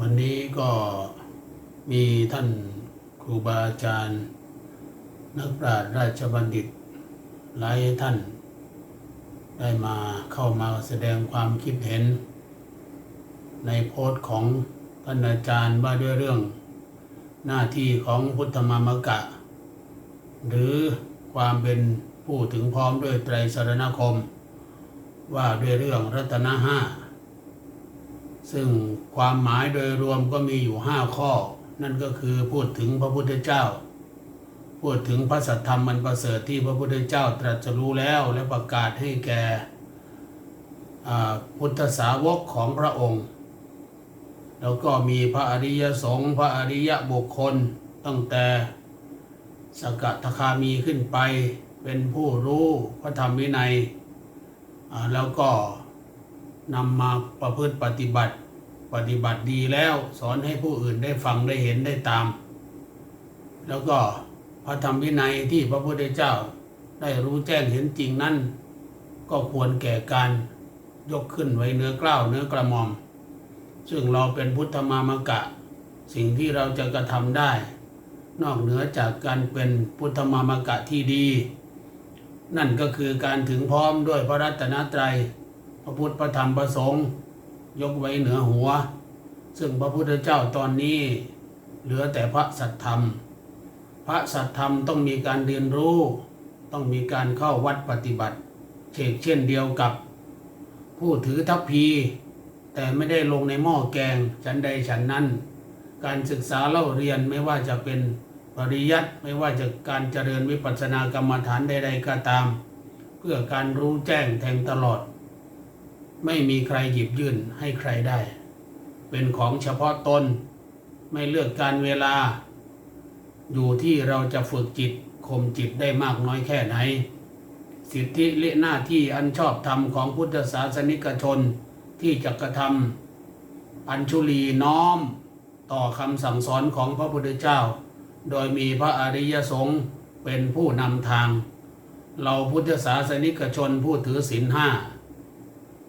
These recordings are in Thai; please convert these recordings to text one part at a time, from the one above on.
วันนี้ก็มีท่านครูบาอาจารย์ นักปราชญ์ราชบัณฑิต หลายท่าน ได้มาเข้ามาแสดงความคิดเห็น ในโพสต์ของท่านอาจารย์ว่าด้วยเรื่อง หน้าที่ของพุทธมามกะ หรือความเป็นผู้ถึงพร้อมด้วยไตรสรณคม ว่าด้วยเรื่องรัตนห้า ซึ่งความหมายโดยรวมก็มีอยู่ห้าข้อ นั่นก็คือพูดถึงพระพุทธเจ้า พูดถึงพระสัทธรรมมันประเสริฐที่พระพุทธเจ้าตรัสรู้แล้วและประกาศให้แก่อ่าพุทธสาวกของพระองค์ แล้วก็มีพระอริยสงฆ์พระอริยบุคคลตั้งแต่สกทาคามีขึ้นไปเป็นผู้รู้พระธรรมวินัยแล้วก็ นำมาประพฤติปฏิบัติ ปฏิบัติดีแล้วสอนให้ผู้อื่นได้ฟังได้เห็นได้ตาม แล้วก็พระธรรมวินัยที่พระพุทธเจ้าได้รู้แจ้งเห็นจริงนั้น ก็ควรแก่การยกขึ้นไว้เนื้อกล้าวเนื้อกระหม่อม ซึ่งเราเป็นพุทธมามกะ สิ่งที่เราจะกระทำได้ นอกเหนือจากการเป็นพุทธมามกะที่ดี นั่นก็คือการถึงพร้อมด้วยพระรัตนตรัย พระพุทธพระธรรมพระสงฆ์ยกไว้เหนือหัว ซึ่งพระพุทธเจ้าตอนนี้เหลือแต่พระสัทธรรม พระสัทธรรมต้องมีการเรียนรู้ ต้องมีการเข้าวัดปฏิบัติเช่นเช่นเดียวกับ ผู้ถือทัพพี แต่ไม่ได้ลงในหม้อแกงฉันใดฉันนั้น การศึกษาเล่าเรียนไม่ว่าจะเป็นปริยัติไม่ว่าจะการเจริญวิปัสสนากรรมฐานใดๆก็ตาม เพื่อการรู้แจ้งแทงตลอด ไม่มีใครหยิบยื่นให้ใครได้ เป็นของเฉพาะตน ไม่เลือกการเวลา อยู่ที่เราจะฝึกจิตข่มจิตได้มากน้อยแค่ไหน สิทธิและหน้าที่อันชอบธรรมของพุทธศาสนิกชนที่จะกระทำอัญชุลีน้อม ต่อคำสั่งสอนของพระพุทธเจ้า โดยมีพระอริยสงฆ์เป็นผู้นำทาง เราพุทธศาสนิกชนผู้ถือศีลห้า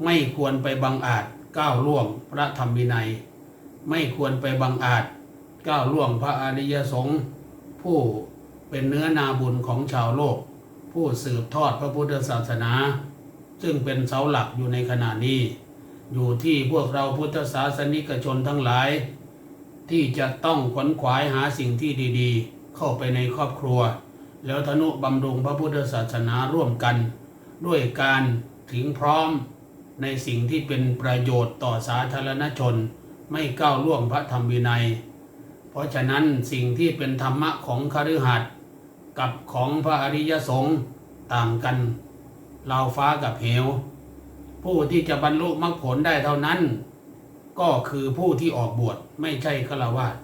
ไม่ควรไปบังอาจก้าวล่วงพระธรรมวินัย ไม่ควรไปบังอาจก้าวล่วงพระอริยสงฆ์ผู้เป็นเนื้อนาบุญของชาวโลก ผู้สืบทอดพระพุทธศาสนา ซึ่งเป็นเสาหลักอยู่ในขณะนี้ อยู่ที่พวกเราพุทธศาสนิกชนทั้งหลาย ที่จะต้องขวนขวายหาสิ่งที่ดีๆ เข้าไปในครอบครัว แล้วทนุบำรุงพระพุทธศาสนาร่วมกัน ด้วยการถึงพร้อม ในสิ่งที่เป็นประโยชน์ต่อสาธารณชน ไม่ก้าวล่วงพระธรรมวินัย เพราะฉะนั้นสิ่งที่เป็นธรรมะของคฤหัสถ์กับของพระอริยสงฆ์ต่างกันราวฟ้ากับเหว ผู้ที่จะบรรลุมรรคผลได้เท่านั้น ก็คือผู้ที่ออกบวชไม่ใช่ฆราวาส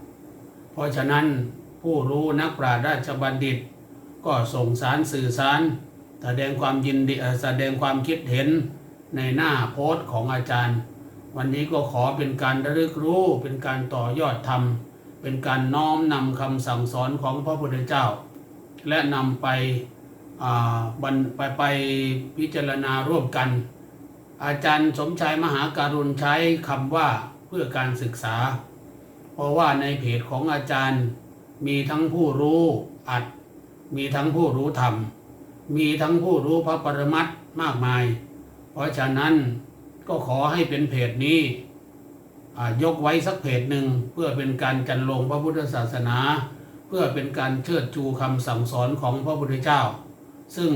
เพราะฉะนั้นผู้รู้นักปราชญ์ราชบัณฑิต ก็ส่งสารสื่อสาร แสดงความยินดีแสดงความคิดเห็น ในหน้าโพสต์ของอาจารย์ วันนี้ก็ขอเป็นการระลึกรู้เป็นการต่อยอดธรรม เป็นการน้อมนำคำสั่งสอนของพระพุทธเจ้า และนำไปบรรไปไปพิจารณาร่วมกัน อาจารย์สมชายมหาการุณใช้คำว่าเพื่อการศึกษา เพราะว่าในเพจของอาจารย์มีทั้งผู้รู้อัด มีทั้งผู้รู้ธรรม มีทั้งผู้รู้พระปรมัตถ์มากมาย เพราะฉะนั้นก็ขอให้เป็นเพจนี้ยกไว้สักเพจหนึ่งเพื่อเป็นการจันลงพระพุทธศาสนา เพื่อเป็นการเชิดชูคำสั่งสอนของพระพุทธเจ้า ซึ่ง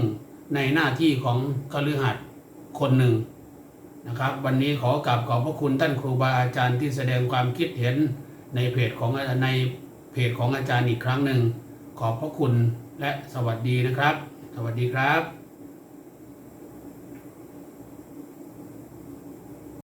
ในหน้าที่ของคฤหัสถ์คนหนึ่งนะครับ วันนี้ขอกราบขอบพระคุณท่านครูบาอาจารย์ที่แสดงความคิดเห็นในเพจของในเพจของอาจารย์อีกครั้งหนึ่ง ขอบพระคุณและสวัสดีนะครับ สวัสดีครับ